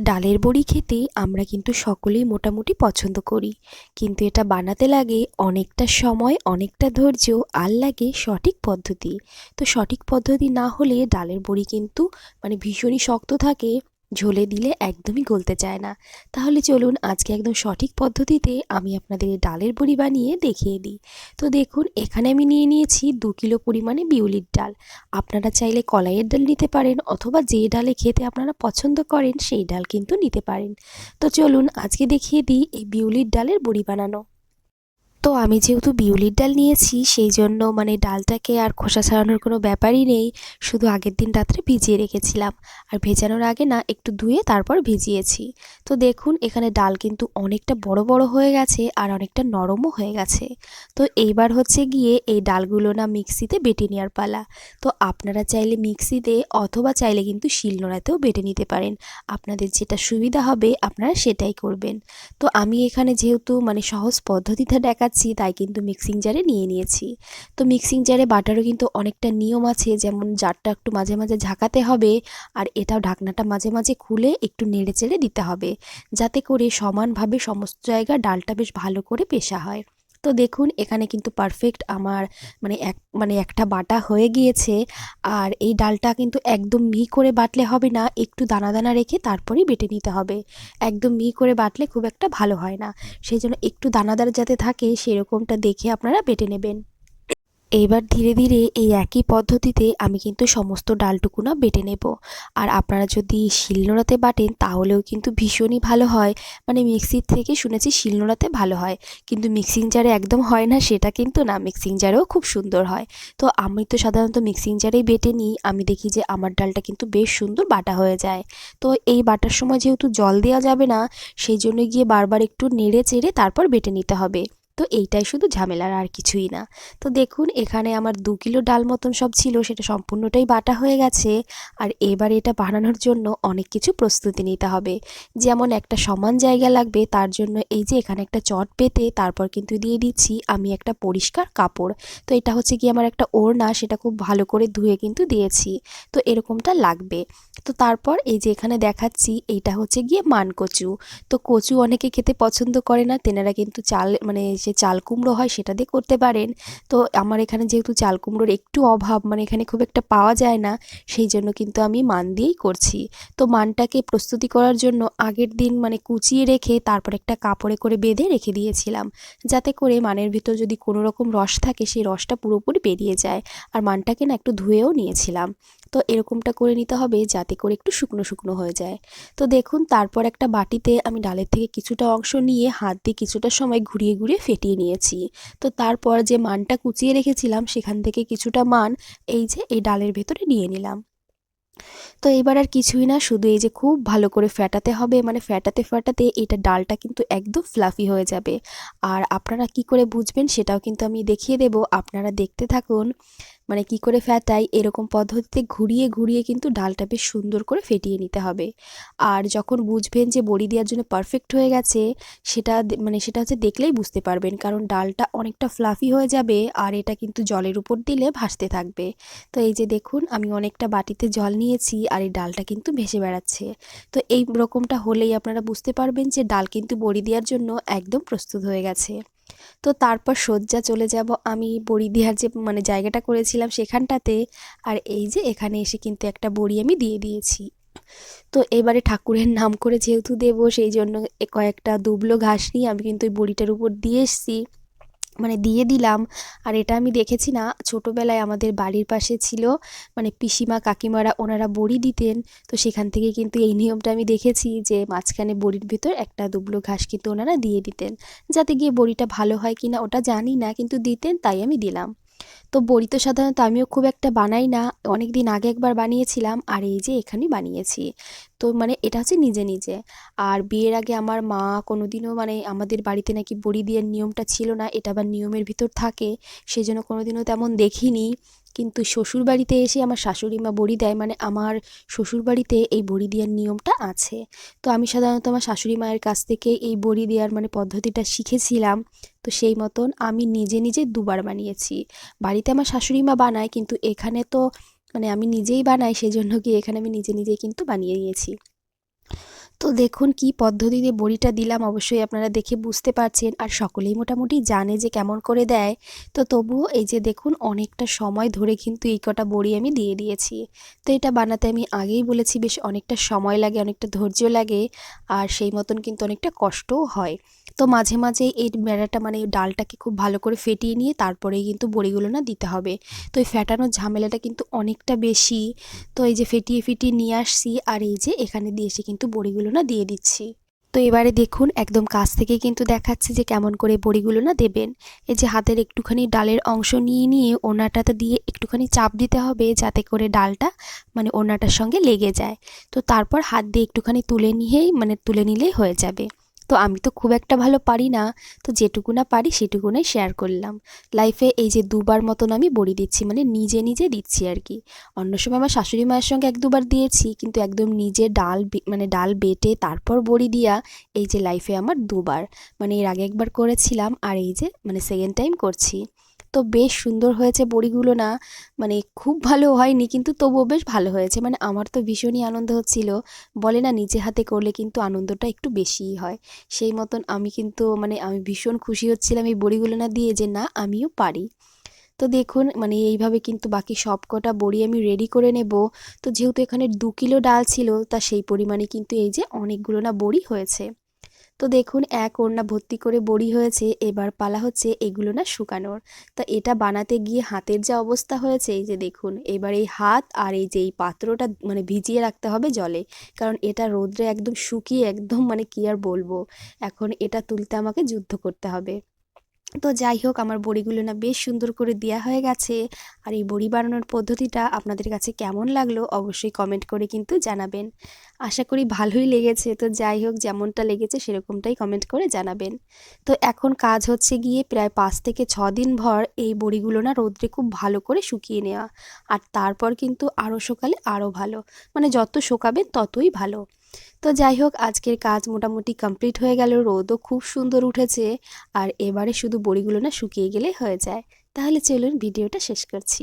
ডালের বড়ি খেতে আমরা কিন্তু সকলেই মোটামুটি পছন্দ করি। কিন্তু এটা বানাতে লাগে অনেকটা সময়, অনেকটা ধৈর্য আর লাগে সঠিক পদ্ধতি। তো সঠিক পদ্ধতি না হলে ডালের বড়ি কিন্তু মানে ভীষণই শক্ত থাকে ঝোলে দিলে একদমই গলতে চায় না। তাহলে চলুন আজকে একদম সঠিক পদ্ধতিতে আমি আপনাদের ডালের বড়ি বানিয়ে দেখিয়ে দিই। তো দেখুন, এখানে আমি নিয়ে নিয়েছি দু কিলো পরিমাণে বিউলির ডাল। আপনারা চাইলে কলাইয়ের ডাল নিতে পারেন অথবা যে ডালে খেতে আপনারা পছন্দ করেন সেই ডাল কিন্তু নিতে পারেন। তো চলুন আজকে দেখিয়ে দিই এই বিউলির ডালের বড়ি বানানো। তো আমি যেহেতু বিউলির ডাল নিয়েছি, সেই জন্য মানে ডালটাকে আর খোসা ছাড়ানোর কোনো ব্যাপারই নেই। শুধু আগের দিন রাত্রে ভিজিয়ে রেখেছিলাম। আর ভেজানোর আগে না, একটু ধুয়ে তারপর ভিজিয়েছি। তো দেখুন, এখানে ডাল কিন্তু অনেকটা বড় বড় হয়ে গেছে আর অনেকটা নরমও হয়ে গেছে। তো এইবার হচ্ছে গিয়ে এই ডালগুলো না মিক্সিতে বেটে নেওয়ার পালা। তো আপনারা চাইলে মিক্সিতে অথবা চাইলে কিন্তু শিলনোড়াতেও বেটে নিতে পারেন। আপনাদের যেটা সুবিধা হবে, আপনারা সেটাই করবেন। তো আমি এখানে যেহেতু মানে সহজ পদ্ধতিতে দেখাচ্ছি তাই কিন্তু মিক্সিং জারে নিয়ে নিয়েছি। তো মিক্সিং জারে বাটারও কিন্তু অনেকটা নিয়ম আছে, যেমন জারটা একটু মাঝে মাঝে ঝাঁকাতে হবে আর এটাও ঢাকনাটা মাঝে মাঝে খুলে একটু নেড়ে চেড়ে দিতে হবে, যাতে করে সমানভাবে সমস্ত জায়গা ডালটা বেশ ভালো করে পেশা হয়। তো দেখুন, এখানে কিন্তু পারফেক্ট আমার মানে এক মানে একটা বাটা হয়ে গিয়েছে। আর এই ডালটা কিন্তু একদম মিহি করে বাটলে হবে না, একটু দানা দানা রেখে তারপরেই বেটে নিতে হবে। একদম মিহি করে বাটলে খুব একটা ভালো হয় না। সেই জন্য একটু দানাদার যাতে থাকে, সেরকমটা দেখে আপনারা বেটে নেবেন। এইবার ধীরে ধীরে এই একই পদ্ধতিতে আমি কিন্তু সমস্ত ডালটুকু না বেটে নেব। আর আপনারা যদি শিলনোড়াতে বাটেন, তাহলেও কিন্তু ভীষণই ভালো হয়। মানে মিক্সির থেকে শুনেছি শিলনোড়াতে ভালো হয়। কিন্তু মিক্সিং জারে একদম হয় না, সেটা কিন্তু না। মিক্সিং জারেও খুব সুন্দর হয়। তো আমি তো সাধারণত মিক্সিং জারেই বেটে নিই। আমি দেখি যে আমার ডালটা কিন্তু বেশ সুন্দর বাটা হয়ে যায়। তো এই বাটার সময় যেহেতু জল দেওয়া যাবে না, সেই জন্য গিয়ে বারবার একটু নেড়ে চেড়ে তারপর বেটে নিতে হবে। তো এইটাই শুধু ঝামেলার আর কিছুই না। তো দেখুন, এখানে আমার দু কিলো ডাল মতন সব ছিল, সেটা সম্পূর্ণটাই বাটা হয়ে গেছে। আর এবার এটা বানানোর জন্য অনেক কিছু প্রস্তুতি নিতে হবে। যেমন একটা সমান জায়গা লাগবে, তার জন্য এই যে এখানে একটা চট পেতে, তারপর কিন্তু দিয়ে দিচ্ছি আমি একটা পরিষ্কার কাপড়। তো এটা হচ্ছে কি আমার একটা ওড়না, সেটা খুব ভালো করে ধুয়ে কিন্তু দিয়েছি। তো এরকমটা লাগবে। তো তারপর এই যে এখানে দেখাচ্ছি, এইটা হচ্ছে গিয়ে মান কচু। তো কচু অনেকে খেতে পছন্দ করে না, তেনারা কিন্তু চাল মানে যে চাল কুমড়ো হয় সেটা দিয়ে করতে পারেন। তো আমার এখানে যেহেতু চাল কুমড়োর একটু অভাব মানে এখানে খুব একটা পাওয়া যায় না, সেই জন্য কিন্তু আমি মান দিয়েই করছি। তো মানটাকে প্রস্তুতি করার জন্য আগের দিন মানে কুচিয়ে রেখে তারপর একটা কাপড়ে করে বেঁধে রেখে দিয়েছিলাম। যাতে করে মানের ভিতর যদি কোনো রকম রস থাকে সেই রসটা পুরোপুরি বেরিয়ে যায়। আর মানটাকে না একটু ধুয়েও নিয়েছিলাম। তো এরকমটা করে নিতে হবে যাতে করে একটু শুকনো শুকনো হয়ে যায়। তো দেখুন, তারপর একটা বাটিতে আমি ডালের থেকে কিছুটা অংশ নিয়ে হাত দিয়ে কিছুটা সময় ঘুরিয়ে ঘুরিয়ে ফেটিয়ে নিয়েছি। তো তারপর যে মানটা কুচিয়ে রেখেছিলাম, সেখান থেকে কিছুটা মান এই যে এই ডালের ভেতরে নিয়ে নিলাম। তো এবার আর কিছুই না, শুধু এই যে খুব ভালো করে ফ্যাটাতে হবে মানে ফ্যাটাতে ফ্যাটাতে এটা ডালটা কিন্তু একদম ফ্লাফি হয়ে যাবে। আর আপনারা কি করে বুঝবেন, সেটাও কিন্তু আমি দেখিয়ে দেব। আপনারা দেখতে থাকুন। মানে কি করে ফ্যাটাই এরকম পদ্ধতিতে ঘুরিয়ে ঘুরিয়ে কিন্তু ডালটা বেশ সুন্দর করে ফেটিয়ে নিতে হবে। আর যখন বুঝবেন যে বড়ি দেওয়ার জন্য পারফেক্ট হয়ে গেছে, সেটা মানে সেটা হচ্ছে দেখলেই বুঝতে পারবেন, কারণ ডালটা অনেকটা ফ্লাফি হয়ে যাবে আর এটা কিন্তু জলের উপর দিলে ভাসতে থাকবে। তো এই যে দেখুন, আমি অনেকটা বাটিতে জল নিয়েছি আর এই ডালটা কিন্তু ভেসে বেড়াচ্ছে। তো এই রকমটা হলেই আপনারা বুঝতে পারবেন যে ডাল কিন্তু বড়ি দেওয়ার জন্য একদম প্রস্তুত হয়ে গেছে। তো তারপর সজ্জা চলে যাব আমি বড়ি দেওয়ার যে মানে জায়গাটা করেছিলাম সেখানটাতে। আর এই যে এখানে এসে কিন্তু একটা বড়ি আমি দিয়ে দিয়েছি। তো এবারে ঠাকুরের নাম করে যেহেতু দেবো, সেই জন্য কয়েকটা দুবলো ঘাস নিয়ে আমি কিন্তু ওই বড়িটার উপর দিয়ে এসেছি। মানে দিয়ে দিলাম। আর এটা আমি দেখেছি না, ছোটোবেলায় আমাদের বাড়ির পাশে ছিল মানে পিসিমা, কাকিমারা ওনারা বড়ি দিতেন। তো সেখান থেকে কিন্তু এই নিয়মটা আমি দেখেছি যে, মাঝখানে বড়ির ভিতর একটা দুবলো ঘাস কিন্তু ওনারা দিয়ে দিতেন। যাতে গিয়ে বড়িটা ভালো হয় কিনা ওটা জানি না, কিন্তু দিতেন, তাই আমি দিলাম। তো বড়ি তো সাধারণত আমিও খুব একটা বানাই না। অনেক দিন আগে একবার বানিয়েছিলাম, আর এই যে এখানে বানিয়েছি। তো মানে এটা হচ্ছে নিজে নিজে। আর বিয়ের আগে আমার মা কোনো দিনও মানে আমাদের বাড়িতে নাকি বড়ি দেওয়ার নিয়মটা ছিল না, এটা আবার নিয়মের ভিতর থাকে। সেই জন্য কোনো দিনও তেমন দেখিনি। কিন্তু শ্বশুরবাড়িতে এসে আমার শাশুড়ি মা বড়ি দেয় মানে আমার শ্বশুরবাড়িতে এই বড়ি দেওয়ার নিয়মটা আছে। তো আমি সাধারণত আমার শাশুড়ি মায়ের কাছ থেকে এই বড়ি দেওয়ার মানে পদ্ধতিটা শিখেছিলাম। তো সেই মতন আমি নিজে নিজে দুবার বানিয়েছি। বাড়িতে আমার শাশুড়ি মা বানায়, কিন্তু এখানে তো মানে আমি নিজেই বানাই সেই জন্য কি এখানে আমি নিজে নিজেই কিন্তু বানিয়ে নিয়েছি। তো দেখুন কি পদ্ধতিতে বড়িটা দিলাম, অবশ্যই আপনারা দেখে বুঝতে পারছেন। আর সকলেই মোটামুটি জানে যে কেমন করে দেয়। তো তবুও এই যে দেখুন, অনেকটা সময় ধরে কিন্তু এই কটা বড়ি আমি দিয়ে দিয়েছি। তো এটা বানাতে আমি আগেই বলেছি, বেশ অনেকটা সময় লাগে, অনেকটা ধৈর্য লাগে, আর সেই মতন কিন্তু অনেকটা কষ্টও হয়। তো মাঝে মাঝে এই বেড়াটা মানে ডালটাকে খুব ভালো করে ফেটিয়ে নিয়ে তারপরেই কিন্তু বড়িগুলো না দিতে হবে। তো এই ফেটানোর ঝামেলাটা কিন্তু অনেকটা বেশি। তো এই যে ফেটিয়ে ফেটিয়ে নিয়ে আসছি, আর এই যে এখানে দিয়ে এসে কিন্তু বড়িগুলো না দিয়ে দিচ্ছি। তো এবারে দেখুন, একদম কাছ থেকে কিন্তু দেখাচ্ছে যে কেমন করে বড়িগুলো না দেবেন। এই যে হাতের একটুখানি ডালের অংশ নিয়ে নিয়ে ওনাটাতে দিয়ে একটুখানি চাপ দিতে হবে যাতে করে ডালটা মানে ওনাটার সঙ্গে লেগে যায়। তো তারপর হাত দিয়ে একটুখানি তুলে নিয়েই মানে তুলে নিলেই হয়ে যাবে। তো আমি তো খুব একটা ভালো পারি না। তো যেটুকু না পারি সেটুকুনাই শেয়ার করলাম। লাইফে এই যে দুবার মতন আমি বড়ি দিচ্ছি মানে নিজে নিজে দিচ্ছি আর কি। অন্য সময় আমার শাশুড়ি মায়ের সঙ্গে এক দুবার দিয়েছি, কিন্তু একদম নিজে ডাল মানে ডাল বেটে তারপর বড়ি দিয়া এই যে লাইফে আমার দুবার। মানে এর আগে একবার করেছিলাম, আর এই যে মানে সেকেন্ড টাইম করছি। তো বেশ সুন্দর হয়েছে বড়িগুলো না। মানে খুব ভালো হয়নি, কিন্তু তবুও বেশ ভালো হয়েছে। মানে আমার তো ভীষণই আনন্দ হচ্ছিল। বলে না, নিজে হাতে করলে কিন্তু আনন্দটা একটু বেশিই হয়। সেই মতন আমি কিন্তু মানে আমি ভীষণ খুশি হচ্ছিলাম এই বড়িগুলো না দিয়ে যে, না, আমিও পারি। তো দেখুন মানে এইভাবে কিন্তু বাকি সব কটা বড়ি আমি রেডি করে নেব। তো যেহেতু এখানে দু কিলো ডাল ছিল, তা সেই পরিমাণে কিন্তু এই যে অনেকগুলো না বড়ি হয়েছে। তো দেখুন, এক ওড়না ভর্তি করে বড়ি হয়েছে, এবার পালা হচ্ছে এগুলো না শুকানোর। তা এটা বানাতে গিয়ে হাতের যা অবস্থা হয়েছে, এই যে দেখুন, এবার এই হাত আর এই যে এই পাত্রটা মানে ভিজিয়ে রাখতে হবে জলে, কারণ এটা রোদ্রে একদম শুকিয়ে একদম মানে কি আর বলব, এখন এটা তুলতে আমাকে যুদ্ধ করতে হবে। তো যাই হোক, আমার বড়িগুলো না বেশ সুন্দর করে দেওয়া হয়ে গেছে। আর এই বড়ি বানানোর পদ্ধতিটা আপনাদের কাছে কেমন লাগল অবশ্যই কমেন্ট করে কিন্তু জানাবেন। আশা করি ভালোই লেগেছে। তো যাই হোক, যেমনটা লেগেছে সেরকমটাই কমেন্ট করে জানাবেন। তো এখন কাজ হচ্ছে গিয়ে প্রায় পাঁচ থেকে ছ দিন ভর এই বড়িগুলো না রোদ্রে খুব ভালো করে শুকিয়ে নেওয়া। আর তারপর কিন্তু আরও সকালে আরও ভালো। মানে যত শোকাবেন ততই ভালো। তো যাই হোক, আজকের কাজ মোটামুটি কমপ্লিট হয়ে গেল, রোদও খুব সুন্দর উঠেছে, আর এবারে শুধু বড়িগুলো না শুকিয়ে গেলে হয়ে যায়। তাহলে চলুন ভিডিওটা শেষ করছি।